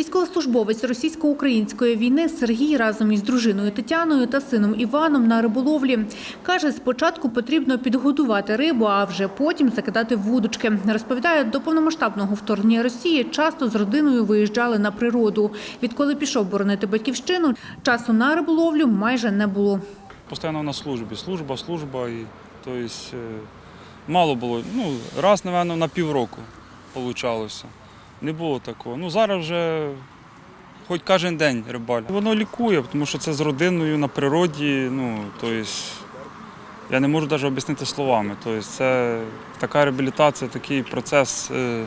Військовослужбовець російсько-української війни Сергій разом із дружиною Тетяною та сином Іваном на риболовлі. Каже, спочатку потрібно підготувати рибу, а вже потім закидати вудочки. Розповідає, до повномасштабного вторгнення Росії часто з родиною виїжджали на природу. Відколи пішов боронити батьківщину, часу на риболовлю майже не було. Постійно на службі. Служба, служба. І, тобто, мало було. Ну, раз, напевно, на півроку вийшло. Не було такого. Ну, зараз вже хоч кожен день рибалю. Воно лікує, тому що це з родиною на природі. Ну, тобто, я не можу навіть об'яснити словами. Тобто, це така реабілітація, такий процес е,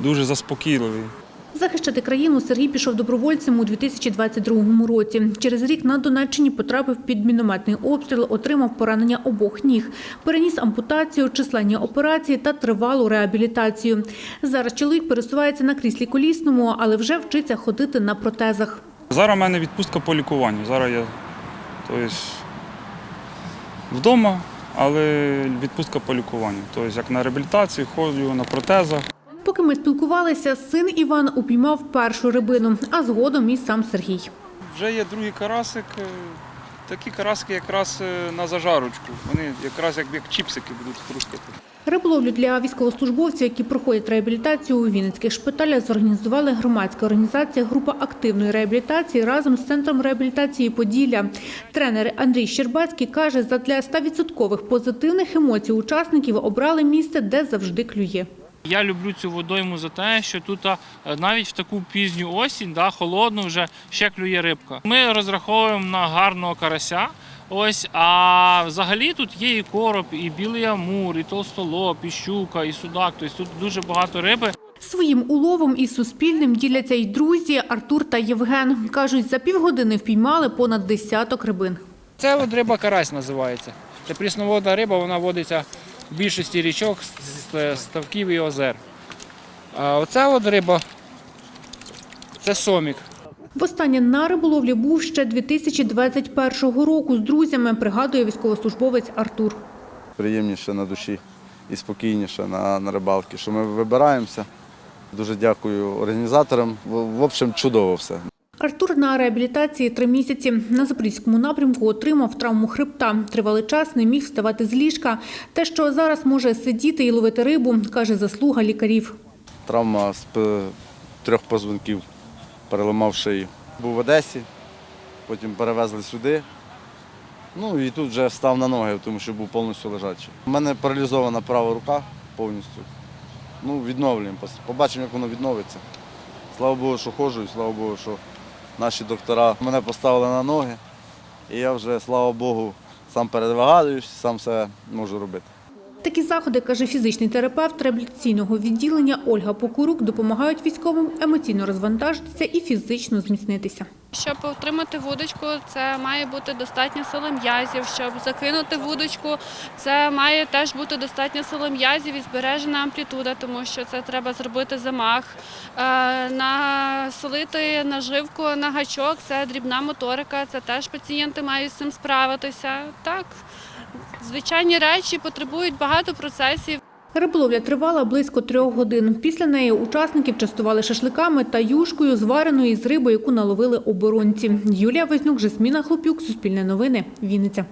дуже заспокійливий. Захищати країну Сергій пішов добровольцем у 2022 році. Через рік на Донеччині потрапив під мінометний обстріл, отримав поранення обох ніг, переніс ампутацію, численні операції та тривалу реабілітацію. Зараз чоловік пересувається на кріслі колісному, але вже вчиться ходити на протезах. Зараз в мене відпустка по лікуванню. Зараз я тобто, вдома, але відпустка по лікуванню. Тобто, як на реабілітації, ходжу на протезах. Поки ми спілкувалися, син Іван упіймав першу рибину, а згодом і сам Сергій. Вже є другий карасик. е, Такі карасики якраз е, на зажарочку. Вони якраз як, як чіпсики будуть хрускати. Риболовлю для військовослужбовців, які проходять реабілітацію у Вінницьких шпиталях, зорганізували громадська організація «Група активної реабілітації» разом з Центром реабілітації «Поділля». Тренер Андрій Щербацький каже, задля 100% позитивних емоцій учасників обрали місце, де завжди клює. Я люблю цю водойму за те, що тут навіть в таку пізню осінь, да, холодну вже ще клює рибка. Ми розраховуємо на гарного карася. Ось, а взагалі тут є і короб, і білий амур, і толстолоб, і щука, і судак. Тобто тут дуже багато риби. Своїм уловом і суспільним діляться й друзі Артур та Євген. Кажуть, за півгодини впіймали понад десяток рибин. Це от риба карась називається. Це прісноводна риба, вона водиться в більшості річок, ставків і озер. А оця от риба це сомік. Востаннє на риболовлі був ще 2021 року з друзями, пригадує військовослужбовець Артур. приємніше на душі і спокійніше на, на рибалки, що ми вибираємося. Дуже дякую організаторам. В, в общем, чудово все. Артур на реабілітації три місяці. На Запорізькому напрямку отримав травму хребта. Тривалий час не міг вставати з ліжка. Те, що зараз може сидіти і ловити рибу, каже заслуга лікарів. Травма з трьох позвонків переламав шию. Був в Одесі, потім перевезли сюди. Ну і тут вже став на ноги, тому що був повністю лежачий. У мене паралізована права рука повністю. Ну, відновлюємо. Побачимо, як воно відновиться. Слава Богу, що ходжу, і слава Богу, що наші доктора мене поставили на ноги. І я вже, слава Богу, сам передвигаюсь, сам все можу робити. Такі заходи, каже фізичний терапевт реабілітаційного відділення Ольга Покурук, допомагають військовим емоційно розвантажитися і фізично зміцнитися. Щоб отримати вудочку, це має бути достатньо сили м'язів. Щоб закинути вудочку, це має теж бути достатньо сили м'язів і збережена амплітуда, тому що це треба зробити замах. Е, Наsolити наживку на гачок це дрібна моторика, це теж пацієнти мають з цим справитися. Так, звичайні речі потребують багато процесів. Риболовля тривала близько трьох годин. Після неї учасників частували шашликами та юшкою, звареною із риби, яку наловили оборонці. Юлія Вознюк, Жасміна Хлопюк, Суспільне новини, Вінниця.